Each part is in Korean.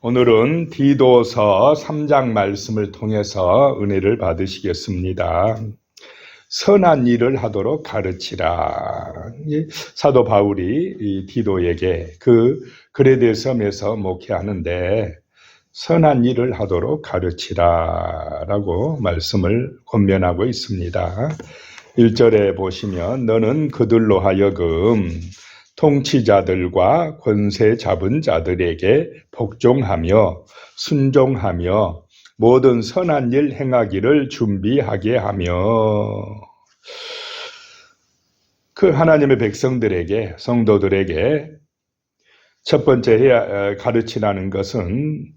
오늘은 디도서 3장 말씀을 통해서 은혜를 받으시겠습니다. 선한 일을 하도록 가르치라. 이 사도 바울이 이 디도에게 그 그레데 섬에서 목회하는데 선한 일을 하도록 가르치라라고 말씀을 권면하고 있습니다. 1절에 보시면 너는 그들로 하여금 통치자들과 권세 잡은 자들에게 복종하며 순종하며 모든 선한 일 행하기를 준비하게 하며 그 하나님의 백성들에게 성도들에게 첫 번째 해야 가르치라는 것은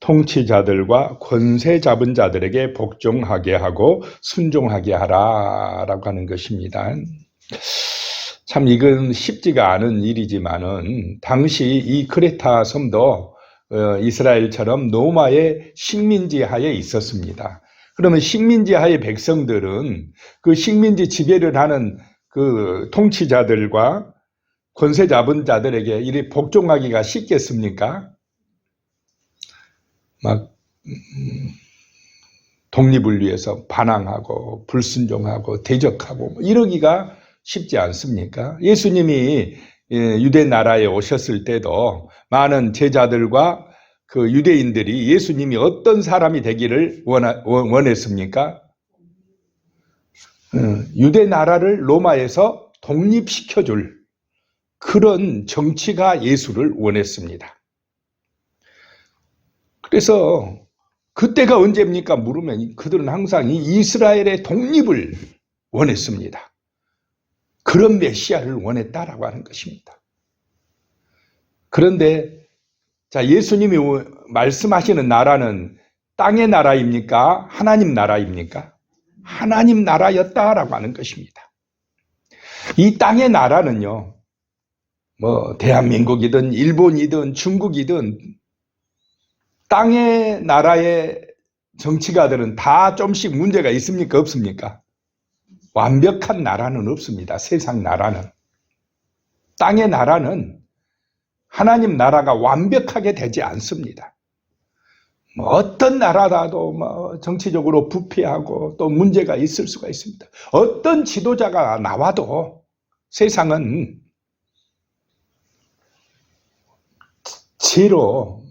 통치자들과 권세 잡은 자들에게 복종하게 하고 순종하게 하라라고 하는 것입니다. 참 이건 쉽지가 않은 일이지만은 당시 이 크레타 섬도 어, 이스라엘처럼 노마의 식민지 하에 있었습니다. 그러면 식민지 하의 백성들은 그 식민지 지배를 하는 그 통치자들과 권세 잡은 자들에게 이리 복종하기가 쉽겠습니까? 막 음, 독립을 위해서 반항하고 불순종하고 대적하고 뭐 이러기가 쉽지 않습니까? 예수님이 예, 유대 나라에 오셨을 때도 많은 제자들과 그 유대인들이 예수님이 어떤 사람이 되기를 원하, 원했습니까? 어, 유대 나라를 로마에서 독립시켜줄 그런 정치가 예수를 원했습니다. 그래서 그때가 언제입니까? 물으면 그들은 항상 이 이스라엘의 독립을 원했습니다. 그런 메시아를 원했다라고 하는 것입니다. 그런데 자 예수님이 말씀하시는 나라는 땅의 나라입니까? 하나님 나라입니까? 하나님 나라였다라고 하는 것입니다. 이 땅의 나라는요. 뭐 대한민국이든 일본이든 중국이든 땅의 나라의 정치가들은 다 좀씩 문제가 있습니까? 없습니까? 완벽한 나라는 없습니다. 세상 나라는. 땅의 나라는 하나님 나라가 완벽하게 되지 않습니다. 뭐 어떤 나라라도 뭐 정치적으로 부패하고 또 문제가 있을 수가 있습니다. 어떤 지도자가 나와도 세상은 죄로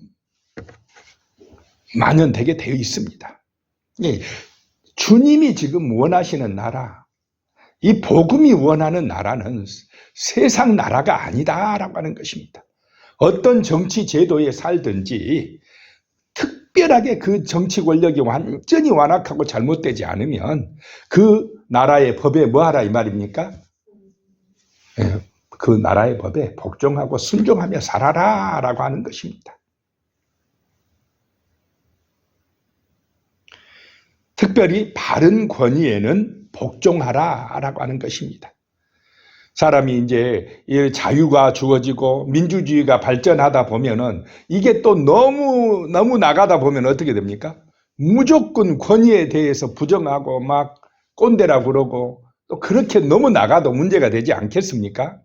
만연되게 되어 있습니다. 예, 주님이 지금 원하시는 나라, 이 복음이 원하는 나라는 세상 나라가 아니다라고 하는 것입니다. 어떤 정치 제도에 살든지 특별하게 그 정치 권력이 완전히 완악하고 잘못되지 않으면 그 나라의 법에 뭐 하라 이 말입니까? 예, 그 나라의 법에 복종하고 순종하며 살아라 라고 하는 것입니다. 특별히 바른 권위에는 복종하라 라고 하는 것입니다. 사람이 이제 자유가 주어지고 민주주의가 발전하다 보면은 이게 또 너무 너무 나가다 보면 어떻게 됩니까? 무조건 권위에 대해서 부정하고 막 꼰대라 그러고 또 그렇게 너무 나가도 문제가 되지 않겠습니까?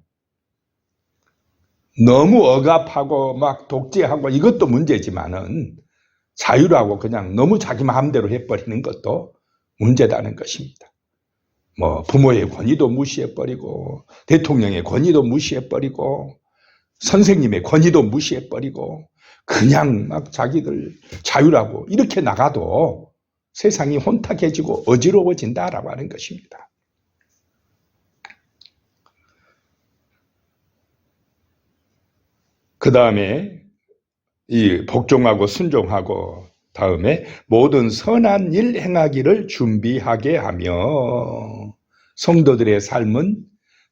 너무 억압하고 막 독재하고 이것도 문제지만은 자유라고 그냥 너무 자기 마음대로 해버리는 것도 문제다는 것입니다. 뭐 부모의 권위도 무시해버리고 대통령의 권위도 무시해버리고 선생님의 권위도 무시해버리고 그냥 막 자기들 자유라고 이렇게 나가도 세상이 혼탁해지고 어지러워진다라고 하는 것입니다. 그 다음에 이 복종하고 순종하고 다음에 모든 선한 일 행하기를 준비하게 하며 성도들의 삶은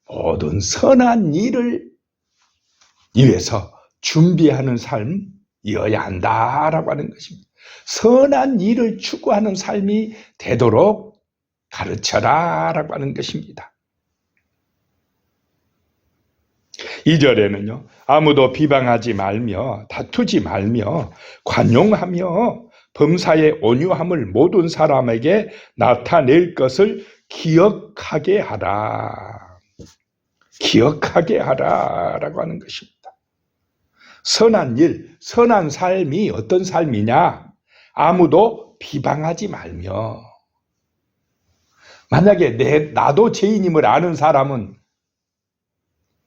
모든 선한 일을 위해서 준비하는 삶이어야 한다라고 하는 것입니다. 선한 일을 추구하는 삶이 되도록 가르쳐라라고 하는 것입니다. 2절에는요, 아무도 비방하지 말며 다투지 말며 관용하며 범사의 온유함을 모든 사람에게 나타낼 것을 기억하게 하라. 기억하게 하라. 라고 하는 것입니다. 선한 일, 선한 삶이 어떤 삶이냐? 아무도 비방하지 말며. 만약에 내, 나도 죄인임을 아는 사람은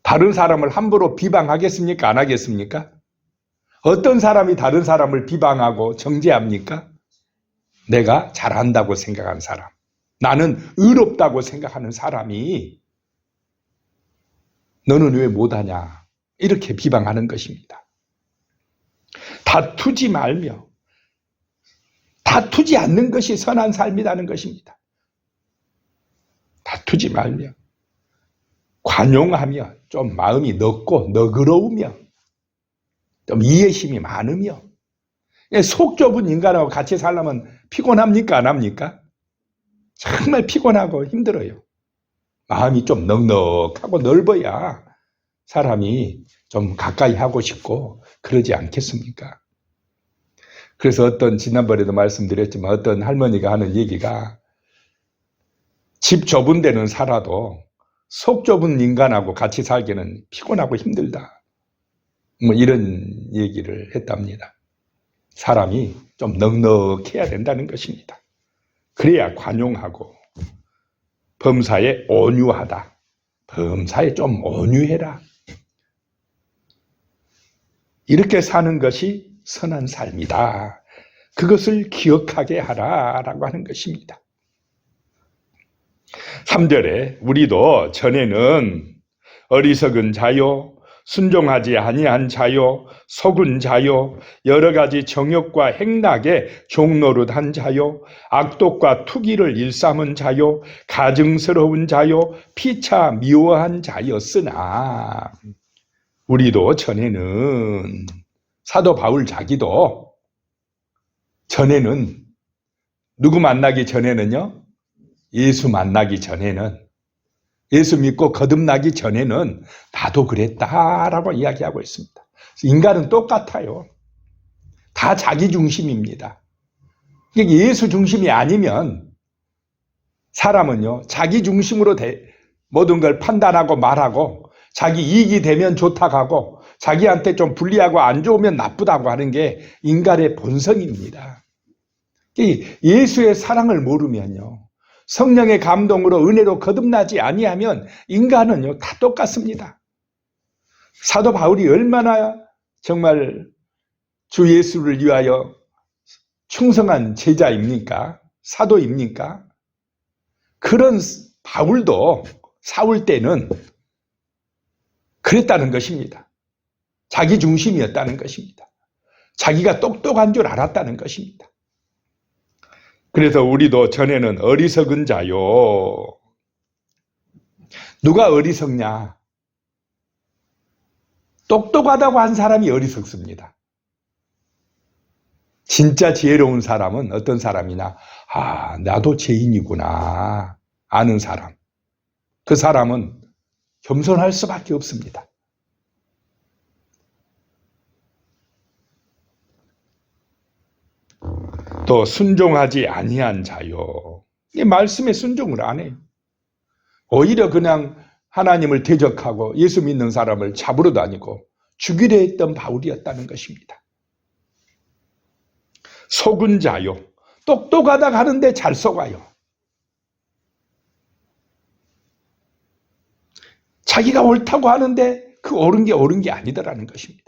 다른 사람을 함부로 비방하겠습니까? 안 하겠습니까? 어떤 사람이 다른 사람을 비방하고 정죄합니까? 내가 잘한다고 생각하는 사람. 나는 의롭다고 생각하는 사람이 너는 왜 못하냐? 이렇게 비방하는 것입니다. 다투지 말며 다투지 않는 것이 선한 삶이라는 것입니다. 다투지 말며 관용하며 좀 마음이 넓고 너그러우며 좀 이해심이 많으며 속 좁은 인간하고 같이 살려면 피곤합니까? 안 합니까? 정말 피곤하고 힘들어요. 마음이 좀 넉넉하고 넓어야 사람이 좀 가까이 하고 싶고 그러지 않겠습니까? 그래서 어떤 지난번에도 말씀드렸지만 어떤 할머니가 하는 얘기가 집 좁은 데는 살아도 속 좁은 인간하고 같이 살기는 피곤하고 힘들다. 뭐 이런 얘기를 했답니다. 사람이 좀 넉넉해야 된다는 것입니다. 그래야 관용하고 범사에 온유하다. 범사에 좀 온유해라. 이렇게 사는 것이 선한 삶이다. 그것을 기억하게 하라 라고 하는 것입니다. 3절에 우리도 전에는 어리석은 자요, 순종하지 아니한 자요, 속은 자요, 여러 가지 정욕과 행락에 종노릇한 자요, 악독과 투기를 일삼은 자요, 가증스러운 자요, 피차 미워한 자였으나 우리도 전에는 사도 바울 자기도 전에는 누구 만나기 전에는요? 예수 만나기 전에는 예수 믿고 거듭나기 전에는 나도 그랬다라고 이야기하고 있습니다. 인간은 똑같아요. 다 자기 중심입니다. 예수 중심이 아니면 사람은요, 자기 중심으로 모든 걸 판단하고 말하고 자기 이익이 되면 좋다고 하고 자기한테 좀 불리하고 안 좋으면 나쁘다고 하는 게 인간의 본성입니다. 예수의 사랑을 모르면요. 성령의 감동으로 은혜로 거듭나지 아니하면 인간은요 다 똑같습니다. 사도 바울이 얼마나 정말 주 예수를 위하여 충성한 제자입니까? 사도입니까? 그런 바울도 사울 때는 그랬다는 것입니다. 자기 중심이었다는 것입니다. 자기가 똑똑한 줄 알았다는 것입니다. 그래서 우리도 전에는 어리석은 자요. 누가 어리석냐? 똑똑하다고 한 사람이 어리석습니다. 진짜 지혜로운 사람은 어떤 사람이나, 아, 나도 죄인이구나. 아는 사람. 그 사람은 겸손할 수밖에 없습니다. 또 순종하지 아니한 자요. 이 말씀에 순종을 안 해요. 오히려 그냥 하나님을 대적하고 예수 믿는 사람을 잡으러 다니고 죽이려 했던 바울이었다는 것입니다. 속은 자요. 똑똑하다 하는데 잘 속아요. 자기가 옳다고 하는데 그 옳은 게 옳은 게 아니더라는 것입니다.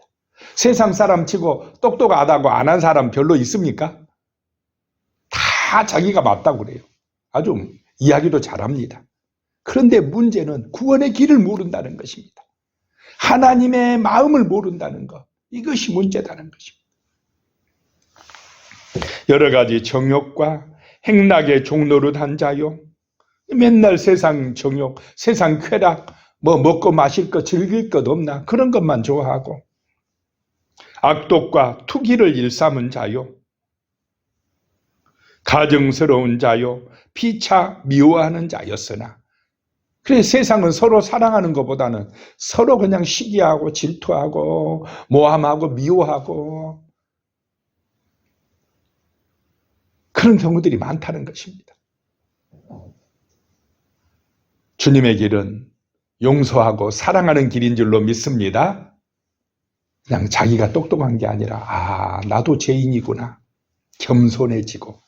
세상 사람 치고 똑똑하다고 안 한 사람 별로 있습니까? 다 자기가 맞다고 그래요. 아주 이야기도 잘합니다. 그런데 문제는 구원의 길을 모른다는 것입니다. 하나님의 마음을 모른다는 것. 이것이 문제다는 것입니다. 여러 가지 정욕과 행락의 종로를 한 자요. 맨날 세상 정욕, 세상 쾌락, 뭐 먹고 마실 것, 즐길 것 없나? 그런 것만 좋아하고. 악독과 투기를 일삼은 자요. 가정스러운 자요, 피차 미워하는 자였으나, 그래 세상은 서로 사랑하는 것보다는 서로 그냥 시기하고 질투하고 모함하고 미워하고 그런 경우들이 많다는 것입니다. 주님의 길은 용서하고 사랑하는 길인 줄로 믿습니다. 그냥 자기가 똑똑한 게 아니라 아 나도 죄인이구나 겸손해지고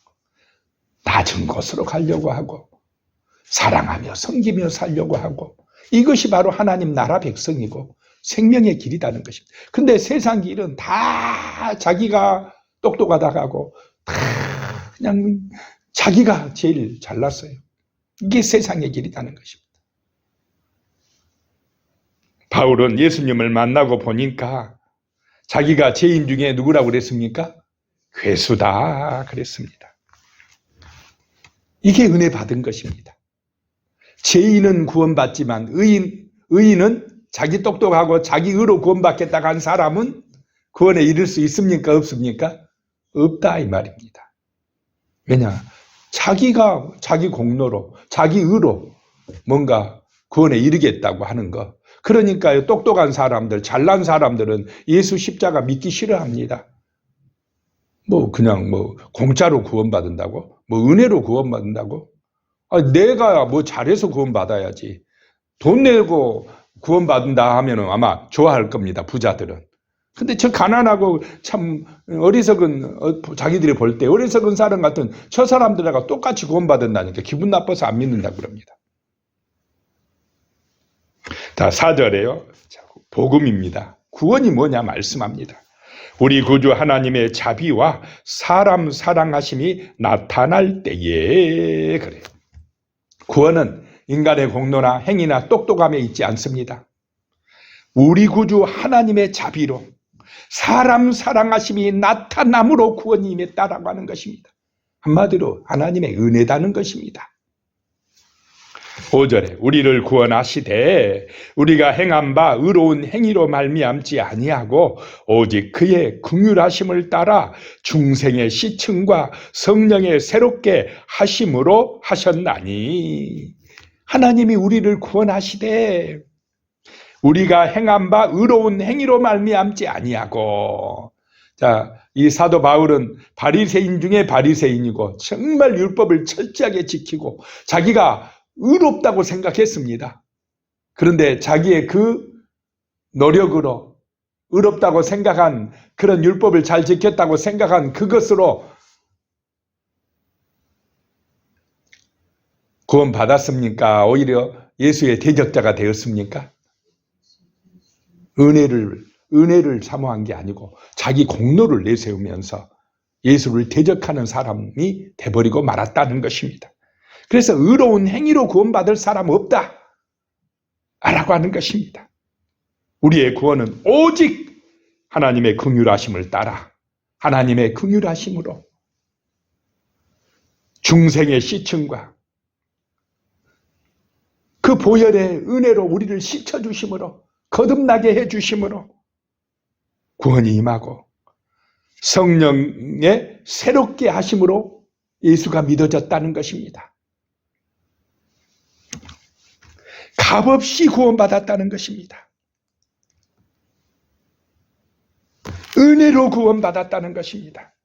낮은 곳으로 가려고 하고 사랑하며 섬기며 살려고 하고 이것이 바로 하나님 나라 백성이고 생명의 길이라는 것입니다. 근데 세상 길은 다 자기가 똑똑하다 하고 다 그냥 자기가 제일 잘났어요. 이게 세상의 길이라는 것입니다. 바울은 예수님을 만나고 보니까 자기가 죄인 중에 누구라고 그랬습니까? 괴수다 그랬습니다. 이게 은혜 받은 것입니다. 죄인은 구원받지만 의인 의인은 자기 똑똑하고 자기 의로 구원받겠다고 한 사람은 구원에 이를 수 있습니까? 없습니까? 없다 이 말입니다. 왜냐? 자기가 자기 공로로 자기 의로 뭔가 구원에 이르겠다고 하는 거. 그러니까요. 똑똑한 사람들, 잘난 사람들은 예수 십자가 믿기 싫어합니다. 뭐 그냥 뭐 공짜로 구원받는다고? 뭐 은혜로 구원받는다고? 아, 내가 뭐 잘해서 구원받아야지. 돈 내고 구원받는다 하면은 아마 좋아할 겁니다. 부자들은. 근데 저 가난하고 참 어리석은 어, 자기들이 볼 때 어리석은 사람 같은 저 사람들하고 똑같이 구원받는다니까 기분 나빠서 안 믿는다 그럽니다. 자, 4절에요. 복음입니다. 구원이 뭐냐 말씀합니다. 우리 구주 하나님의 자비와 사람 사랑하심이 나타날 때에 그래요. 구원은 인간의 공로나 행위나 똑똑함에 있지 않습니다. 우리 구주 하나님의 자비로 사람 사랑하심이 나타남으로 구원이 임했다라고 하는 것입니다. 한마디로 하나님의 은혜다는 것입니다. 5절에 우리를 구원하시되 우리가 행한 바 의로운 행위로 말미암지 아니하고 오직 그의 긍휼하심을 따라 중생의 시층과 성령의 새롭게 하심으로 하셨나니 하나님이 우리를 구원하시되 우리가 행한 바 의로운 행위로 말미암지 아니하고 자, 이 사도 바울은 바리새인 중에 바리새인이고 정말 율법을 철저하게 지키고 자기가 의롭다고 생각했습니다. 그런데 자기의 그 노력으로 의롭다고 생각한 그런 율법을 잘 지켰다고 생각한 그것으로 구원 받았습니까? 오히려 예수의 대적자가 되었습니까? 은혜를 은혜를 사모한 게 아니고 자기 공로를 내세우면서 예수를 대적하는 사람이 돼버리고 말았다는 것입니다. 그래서 의로운 행위로 구원받을 사람 없다. 라고 하는 것입니다. 우리의 구원은 오직 하나님의 긍휼하심을 따라 하나님의 긍휼하심으로 중생의 시층과 그 보혈의 은혜로 우리를 씻어 주심으로 거듭나게 해 주심으로 구원이 임하고 성령의 새롭게 하심으로 예수가 믿어졌다는 것입니다. 값없이 구원받았다는 것입니다. 은혜로 구원받았다는 것입니다.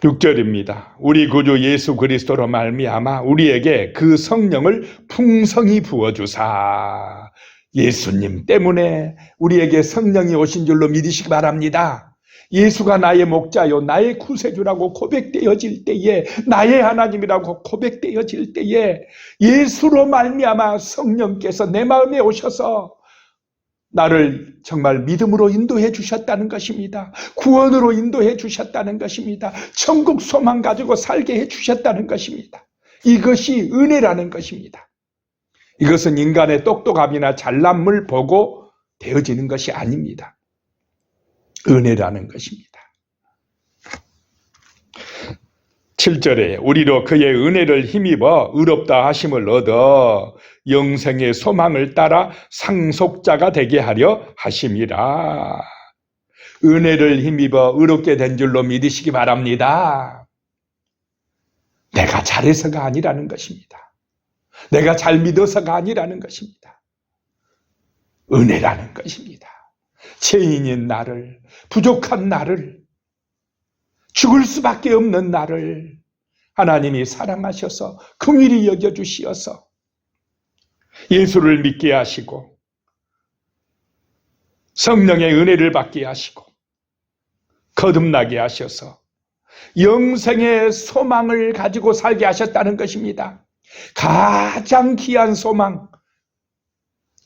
6절입니다. 우리 구주 예수 그리스도로 말미암아 우리에게 그 성령을 풍성히 부어 주사 예수님 때문에 우리에게 성령이 오신 줄로 믿으시기 바랍니다. 예수가 나의 목자요 나의 구세주라고 고백되어질 때에 나의 하나님이라고 고백되어질 때에 예수로 말미암아 성령께서 내 마음에 오셔서 나를 정말 믿음으로 인도해 주셨다는 것입니다. 구원으로 인도해 주셨다는 것입니다. 천국 소망 가지고 살게 해 주셨다는 것입니다. 이것이 은혜라는 것입니다. 이것은 인간의 똑똑함이나 잘남을 보고 되어지는 것이 아닙니다. 은혜라는 것입니다. 7절에 우리로 그의 은혜를 힘입어 의롭다 하심을 얻어 영생의 소망을 따라 상속자가 되게 하려 하심이라. 은혜를 힘입어 의롭게 된 줄로 믿으시기 바랍니다. 내가 잘해서가 아니라는 것입니다. 내가 잘 믿어서가 아니라는 것입니다. 은혜라는 것입니다. 죄인인 나를, 부족한 나를, 죽을 수밖에 없는 나를 하나님이 사랑하셔서 긍휼히 여겨 주시어서 예수를 믿게 하시고 성령의 은혜를 받게 하시고 거듭나게 하셔서 영생의 소망을 가지고 살게 하셨다는 것입니다. 가장 귀한 소망,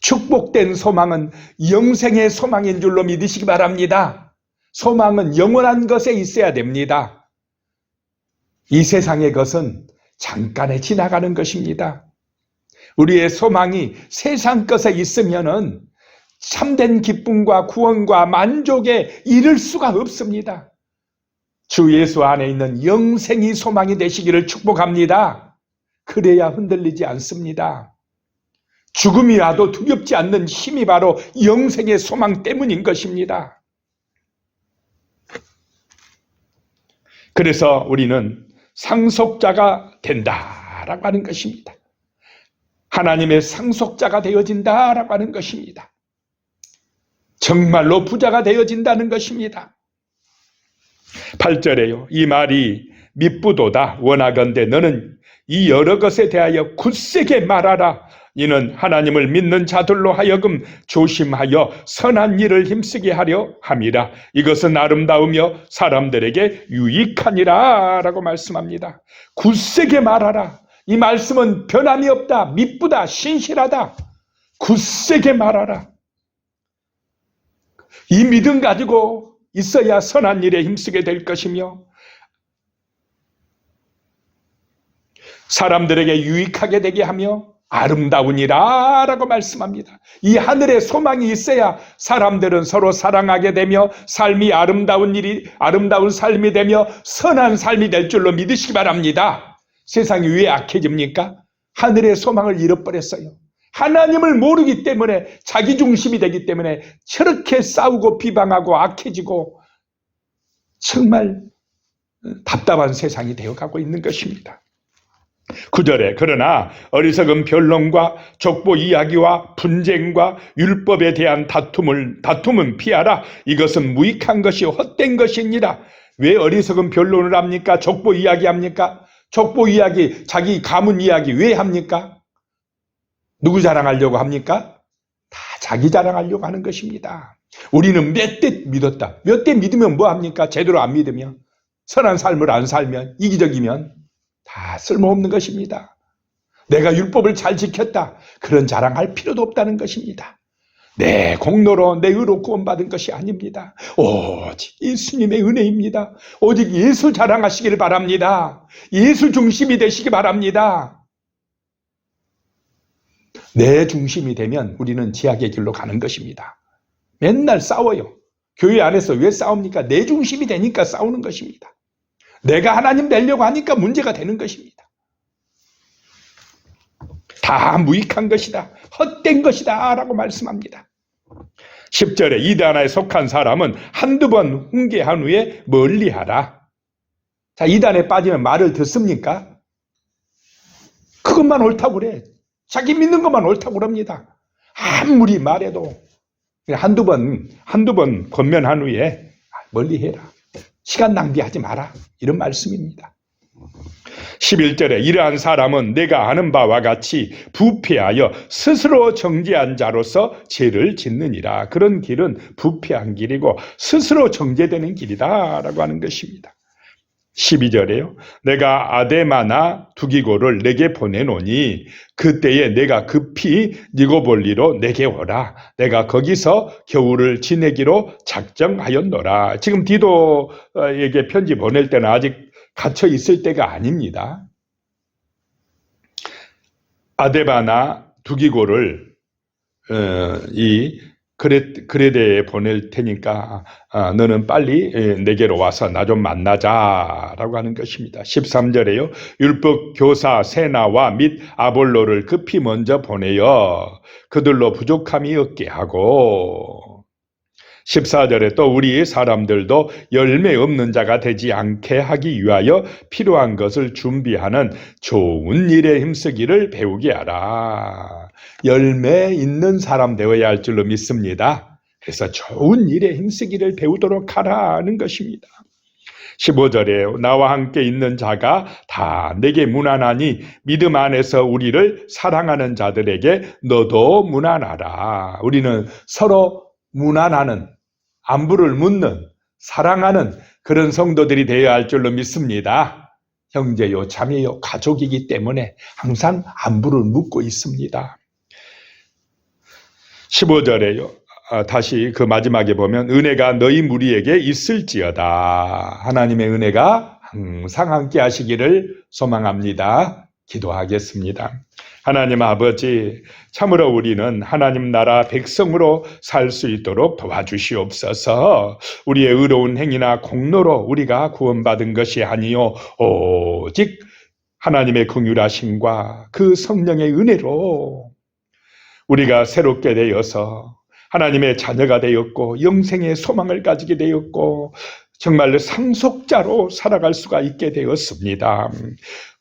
축복된 소망은 영생의 소망인 줄로 믿으시기 바랍니다. 소망은 영원한 것에 있어야 됩니다. 이 세상의 것은 잠깐에 지나가는 것입니다. 우리의 소망이 세상 것에 있으면은 참된 기쁨과 구원과 만족에 이를 수가 없습니다. 주 예수 안에 있는 영생이 소망이 되시기를 축복합니다. 그래야 흔들리지 않습니다. 죽음이라도 두렵지 않는 힘이 바로 영생의 소망 때문인 것입니다. 그래서 우리는 상속자가 된다라고 하는 것입니다. 하나님의 상속자가 되어진다라고 하는 것입니다. 정말로 부자가 되어진다는 것입니다. 8절에요. 이 말이 미쁘도다 원하건대 너는 이 여러 것에 대하여 굳세게 말하라. 이는 하나님을 믿는 자들로 하여금 조심하여 선한 일을 힘쓰게 하려 함이라. 이것은 아름다우며 사람들에게 유익하니라. 라고 말씀합니다. 굳세게 말하라. 이 말씀은 변함이 없다. 미쁘다. 신실하다. 굳세게 말하라. 이 믿음 가지고 있어야 선한 일에 힘쓰게 될 것이며 사람들에게 유익하게 되게 하며 아름다우니라 라고 말씀합니다. 이 하늘에 소망이 있어야 사람들은 서로 사랑하게 되며 삶이 아름다운 일이 아름다운 삶이 되며 선한 삶이 될 줄로 믿으시기 바랍니다. 세상이 왜 악해집니까? 하늘의 소망을 잃어버렸어요. 하나님을 모르기 때문에 자기 중심이 되기 때문에 저렇게 싸우고 비방하고 악해지고 정말 답답한 세상이 되어가고 있는 것입니다. 9절에 그러나 어리석은 변론과 족보 이야기와 분쟁과 율법에 대한 다툼을 다툼은 피하라. 이것은 무익한 것이 헛된 것이니라. 왜 어리석은 변론을 합니까? 족보 이야기 합니까? 족보 이야기 자기 가문 이야기 왜 합니까? 누구 자랑하려고 합니까? 다 자기 자랑하려고 하는 것입니다. 우리는 몇 대 믿었다. 몇 대 믿으면 뭐 합니까? 제대로 안 믿으면. 선한 삶을 안 살면 이기적이면 다 쓸모없는 것입니다. 내가 율법을 잘 지켰다. 그런 자랑할 필요도 없다는 것입니다. 내 공로로 내 의로 구원받은 것이 아닙니다. 오직 예수님의 은혜입니다. 오직 예수 자랑하시기를 바랍니다. 예수 중심이 되시기 바랍니다. 내 중심이 되면 우리는 지약의 길로 가는 것입니다. 맨날 싸워요. 교회 안에서 왜 싸웁니까? 내 중심이 되니까 싸우는 것입니다. 내가 하나님 되려고 하니까 문제가 되는 것입니다. 다 무익한 것이다. 헛된 것이다. 라고 말씀합니다. 10절에 이단에 속한 사람은 한두 번 훈계한 후에 멀리 하라. 자, 이단에 빠지면 말을 듣습니까? 그것만 옳다고 그래. 자기 믿는 것만 옳다고 그럽니다. 아무리 말해도 한두 번, 한두 번 권면한 후에 멀리 해라. 시간 낭비하지 마라. 이런 말씀입니다. 11절에 이러한 사람은 내가 아는 바와 같이 부패하여 스스로 정죄한 자로서 죄를 짓느니라. 그런 길은 부패한 길이고 스스로 정죄되는 길이다. 라고 하는 것입니다. 12절에요. 내가 아데마나 두기고를 내게 보내노니 그때에 내가 급히 니고볼리로 내게 오라. 내가 거기서 겨울을 지내기로 작정하였노라. 지금 디도에게 편지 보낼 때는 아직 갇혀 있을 때가 아닙니다. 아데바나 두기고를 어, 이 그레, 그레데에 보낼 테니까 아, 너는 빨리 내게로 와서 나 좀 만나자라고 하는 것입니다. 13절에요. 율법 교사 세나와 및 아볼로를 급히 먼저 보내어 그들로 부족함이 없게 하고 14절에 또 우리 사람들도 열매 없는 자가 되지 않게 하기 위하여 필요한 것을 준비하는 좋은 일에 힘쓰기를 배우게 하라. 열매 있는 사람 되어야 할 줄로 믿습니다. 그래서 좋은 일에 힘쓰기를 배우도록 하라는 것입니다. 15절에 나와 함께 있는 자가 다 내게 무난하니 믿음 안에서 우리를 사랑하는 자들에게 너도 무난하라. 우리는 서로 무난하는 안부를 묻는 사랑하는 그런 성도들이 되어야 할 줄로 믿습니다. 형제요, 자매요, 가족이기 때문에 항상 안부를 묻고 있습니다. 15절에요. 아, 다시 그 마지막에 보면 은혜가 너희 무리에게 있을지어다. 하나님의 은혜가 항상 함께 하시기를 소망합니다. 기도하겠습니다. 하나님 아버지, 참으로 우리는 하나님 나라 백성으로 살 수 있도록 도와주시옵소서. 우리의 의로운 행위나 공로로 우리가 구원받은 것이 아니요 오직 하나님의 긍휼하심과 그 성령의 은혜로 우리가 새롭게 되어서 하나님의 자녀가 되었고 영생의 소망을 가지게 되었고 정말로 상속자로 살아갈 수가 있게 되었습니다.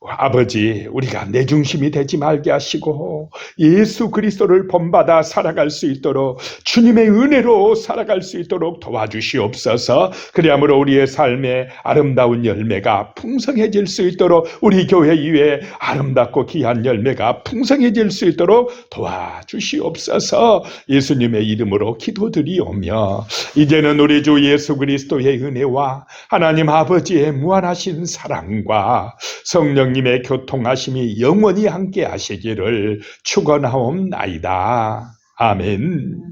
아버지, 우리가 내 중심이 되지 말게 하시고 예수 그리스도를 본받아 살아갈 수 있도록 주님의 은혜로 살아갈 수 있도록 도와주시옵소서. 그리함으로 우리의 삶에 아름다운 열매가 풍성해질 수 있도록 우리 교회 이외에 아름답고 귀한 열매가 풍성해질 수 있도록 도와주시옵소서. 예수님의 이름으로 기도드리오며 이제는 우리 주 예수 그리스도의 은혜와 하나님 아버지의 무한하신 사랑과 성령 님의 교통하심이 영원히 함께 하시기를 축원하옵나이다. 아멘.